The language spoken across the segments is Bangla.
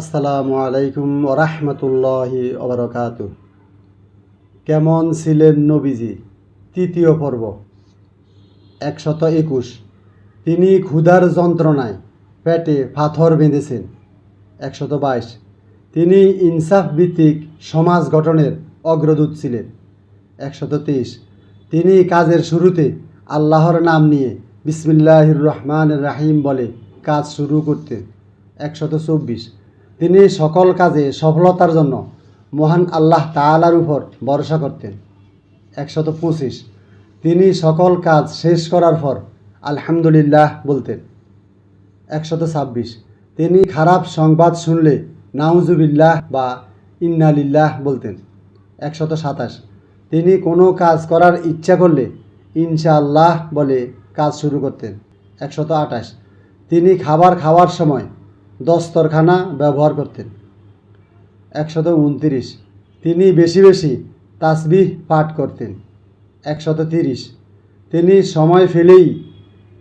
আসসালামু আলাইকুম ওরহমতুল্লাহি অবরকাত কেমন ছিলেন নবীজি? তৃতীয় পর্ব, একশত একুশ। তিনি ক্ষুধার যন্ত্রণায় পেটে পাথর বেঁধেছেন। একশত বাইশ। তিনি ইনসাফ ভিত্তিক সমাজ গঠনের অগ্রদূত ছিলেন। একশত তেইশ। তিনি কাজের শুরুতে আল্লাহর নাম নিয়ে বিসমিল্লাহির রহমান রাহিম বলে কাজ শুরু করতেন। একশত চব্বিশ। তিনি সকল কাজে সফলতার জন্য মহান আল্লাহ তালার উপর ভরসা করতেন। একশত পঁচিশ। তিনি সকল কাজ শেষ করার পর আলহামদুলিল্লাহ বলতেন। একশত ছাব্বিশ। তিনি খারাপ সংবাদ শুনলে নাউজুবিল্লাহ বা ইন্নালিল্লাহ বলতেন। একশত সাতাশ। তিনি কোনো কাজ করার ইচ্ছা করলে ইনশাআল্লাহ বলে কাজ শুরু করতেন। একশত আঠাশ। তিনি খাবার খাওয়ার সময় দস্তরখানা ব্যবহার করতেন। একশত উনত্রিশ। তিনি বেশি বেশি তাসবিহ পাঠ করতেন। একশত তিরিশ। তিনি সময় ফেলেই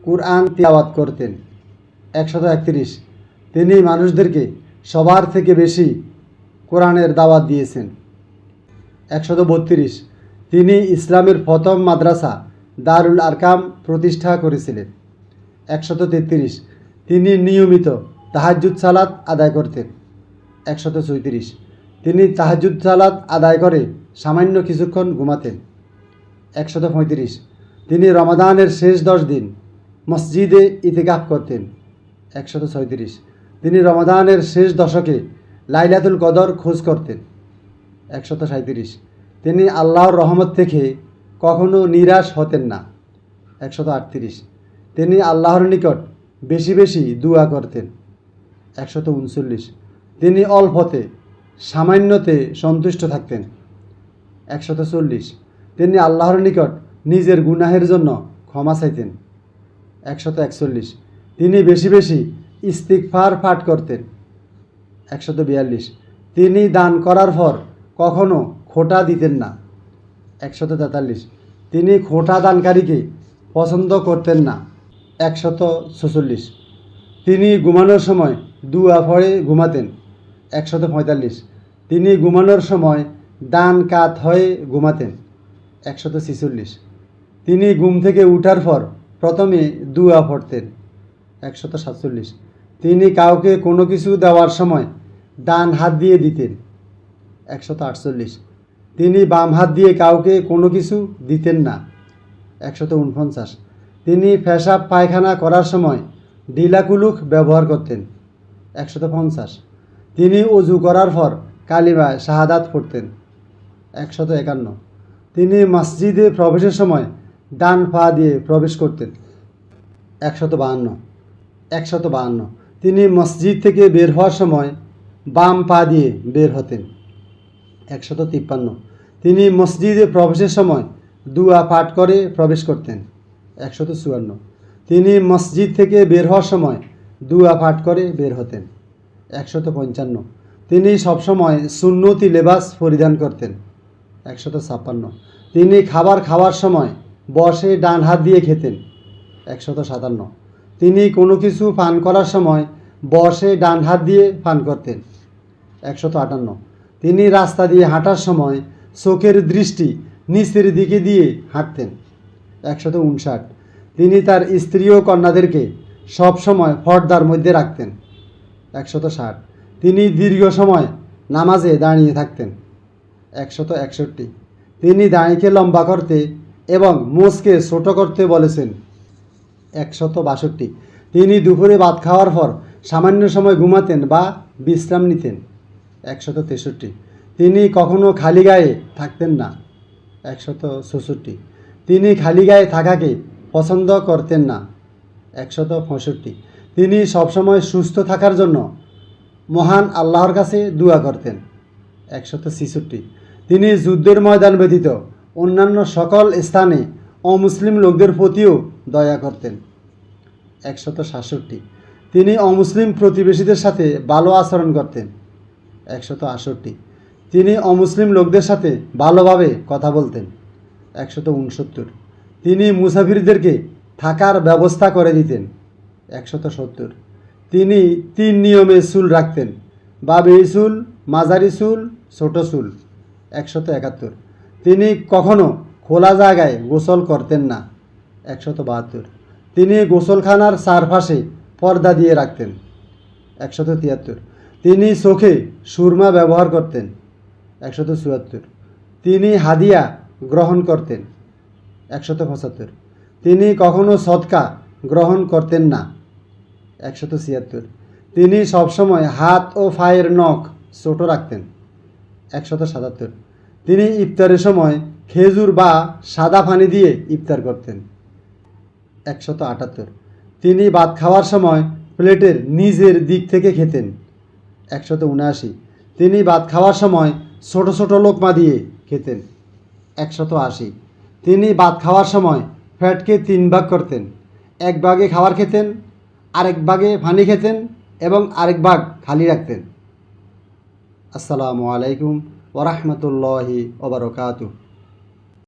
কুরআন তিলাওয়াত করতেন। একশত একত্রিশ। তিনি মানুষদেরকে সবার থেকে বেশি কোরআনের দাওয়াত দিয়েছেন। একশত বত্রিশ। তিনি ইসলামের প্রথম মাদ্রাসা দারুল আরকাম প্রতিষ্ঠা করেছিলেন। একশত তেত্রিশ। তিনি নিয়মিত তাহাজুদ সালাত আদায় করতেন একশত চৌত্রিশ তিনি তাহাজুদ সালাত আদায় করে সামান্য কিছুক্ষণ ঘুমাতেন একশত পঁয়ত্রিশ। তিনি রমাদানের শেষ দশ দিন মসজিদে ইতিকাফ করতেন। একশত ছয়ত্রিশ। তিনি রমাদানের শেষ দশকে লাইলাতুল কদর খোঁজ করতেন। একশত সাঁত্রিশ তিনি আল্লাহর রহমত থেকে কখনো নিরাশ হতেন না। একশত আটত্রিশ। তিনি আল্লাহর নিকট বেশি বেশি দুয়া করতেন। একশত উনচল্লিশ। তিনি অল্পতে, সামান্যতে সন্তুষ্ট থাকতেন। একশত চল্লিশ। তিনি আল্লাহর নিকট নিজের গুনাহের জন্য ক্ষমা চাইতেন। একশত একচল্লিশ। তিনি বেশি বেশি ইস্তিকফার ফাট করতেন। একশত বিয়াল্লিশ। তিনি দান করার পর কখনো খোটা দিতেন না। একশত তেতাল্লিশ। তিনি খোটা দানকারীকে পছন্দ করতেন না। একশত ছেচল্লিশ। তিনি ঘুমানোর সময় দুয়া ফড়ে ঘুমাতেন, একশত পঁয়তাল্লিশ। তিনি ঘুমানোর সময় ডান কাত হয়ে ঘুমাতেন, একশত ছিচল্লিশ। তিনি ঘুম থেকে উঠার পর প্রথমে দুয়া পড়তেন, একশত সাতচল্লিশ। তিনি কাউকে কোনো কিছু দেওয়ার সময় ডান হাত দিয়ে দিতেন, একশত আটচল্লিশ। তিনি বাম হাত দিয়ে কাউকে কোনো কিছু দিতেন না, একশত উনপঞ্চাশ তিনি পেশাব পায়খানা করার সময় ডিলাকুলুক ব্যবহার করতেন একশত পঞ্চাশ। তিনি অজু করার পর কালিমায় শাহাদাত পড়তেন, একশত একান্ন। তিনি মসজিদে প্রবেশের সময় ডান পা দিয়ে প্রবেশ করতেন, একশত বাহান্ন। একশত বাহান্ন। তিনি মসজিদ থেকে বের হওয়ার সময় বাম পা দিয়ে বের হতেন, একশত তিপ্পান্ন। তিনি মসজিদে প্রবেশের সময় দুয়া পাঠ করে প্রবেশ করতেন, একশত চুয়ান্ন। তিনি মসজিদ থেকে বের হওয়ার সময় দুয়া পাঠ করে বের হতেন। একশত পঞ্চান্ন। তিনি সবসময় সুন্নতি লেবাস পরিধান করতেন। একশত ছাপ্পান্ন। তিনি খাবার খাওয়ার সময় বসে ডান হাত দিয়ে খেতেন। একশত সাতান্ন। তিনি কোনো কিছু পান করার সময় বসে ডান হাত দিয়ে পান করতেন। একশত আটান্ন। তিনি রাস্তা দিয়ে হাঁটার সময় চোখের দৃষ্টি নিচের দিকে দিয়ে হাঁটতেন। একশত উনষাট। তিনি তার স্ত্রী ও কন্যাদেরকে সব সময় পর্দার মধ্যে রাখতেন। একশত ষাট। তিনি দীর্ঘ সময় নামাজে দাঁড়িয়ে থাকতেন। একশত একষট্টি। তিনি দাঁড়িয়ে লম্বা করতে এবং মোষকে ছোট করতে বলেছেন। একশত বাষট্টি। তিনি দুপুরে ভাত খাওয়ার পর সামান্য সময় ঘুমাতেন বা বিশ্রাম নিতেন। একশত তেষট্টি। তিনি কখনো খালি গায়ে থাকতেন না। একশত ছেষট্টি। তিনি খালি গায়ে থাকাকে পছন্দ করতেন না। একশত পঁয়ষট্টি। তিনি সবসময় সুস্থ থাকার জন্য মহান আল্লাহর কাছে দোয়া করতেন। একশত ছেষট্টি। তিনি যুদ্ধের ময়দান ব্যতীত অন্যান্য সকল স্থানে অমুসলিম লোকদের প্রতিও দয়া করতেন। একশত সাতষট্টি। তিনি অমুসলিম প্রতিবেশীদের সাথে ভালো আচরণ করতেন। একশত আটষট্টি। তিনি অমুসলিম লোকদের সাথে ভালোভাবে কথা বলতেন। একশত উনসত্তর। তিনি মুসাফিরদেরকে থাকার ব্যবস্থা করে দিতেন। একশত সত্তর। তিনি তিন নিয়মে চুল রাখতেন। বাবি চুল, মাঝারি চুল, ছোট চুল। একশত একাত্তর। তিনি কখনো খোলা জায়গায় গোসল করতেন না। একশত বাহাত্তর। তিনি গোসলখানার চারপাশে পর্দা দিয়ে রাখতেন। একশত তিয়াত্তর। তিনি চোখে সুরমা ব্যবহার করতেন। একশত চুয়াত্তর। তিনি হাদিয়া গ্রহণ করতেন। একশত পঁচাত্তর। তিনি কখনো সৎকা গ্রহণ করতেন না। একশত ছিয়াত্তর। তিনি সবসময় হাত ও পায়ের নখ ছোট রাখতেন। একশত সাতাত্তর। তিনি ইফতারের সময় খেজুর বা সাদা পানি দিয়ে ইফতার করতেন। একশত আটাত্তর। তিনি ভাত খাওয়ার সময় প্লেটের নিজের দিক থেকে খেতেন। একশত উনআশি। তিনি ভাত খাওয়ার সময় ছোট ছোট লোকমা দিয়ে খেতেন। একশত আশি। তিনি ভাত খাওয়ার সময় ফ্যাটকে তিন ভাগ করতেন। এক ভাগে খাবার খেতেন, আরেক ভাগে পানি খেতেন এবং আরেক ভাগ খালি রাখতেন। আসসালামু আলাইকুম ওরহমতুল্লাহি ওবরকাতু